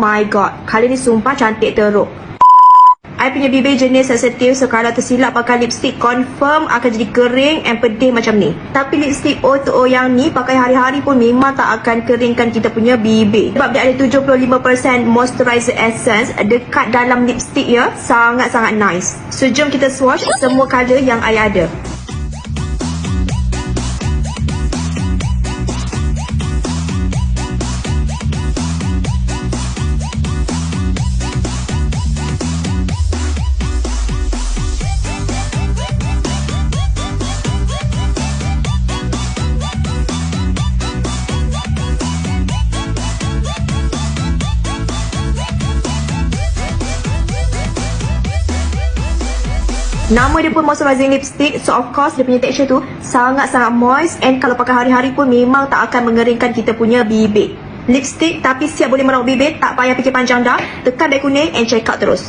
my god. Kali ni sumpah cantik teruk. I punya bibir jenis sensitif so kalau tersilap pakai lipstick confirm akan jadi kering and pedih macam ni. Tapi lipstick O2O yang ni pakai hari-hari pun memang tak akan keringkan kita punya bibir. Sebab dia ada 75% moisturizer essence dekat dalam lipstick ya. Sangat-sangat nice. So jom kita swatch semua colour yang I ada. Nama dia pun moisturizing lipstick So of course dia punya texture tu Sangat-sangat moist. And kalau pakai hari-hari pun Memang tak akan mengeringkan kita punya bibir Lipstick tapi siap boleh merawat bibir Tak payah fikir panjang dah. Tekan beg kuning and check out terus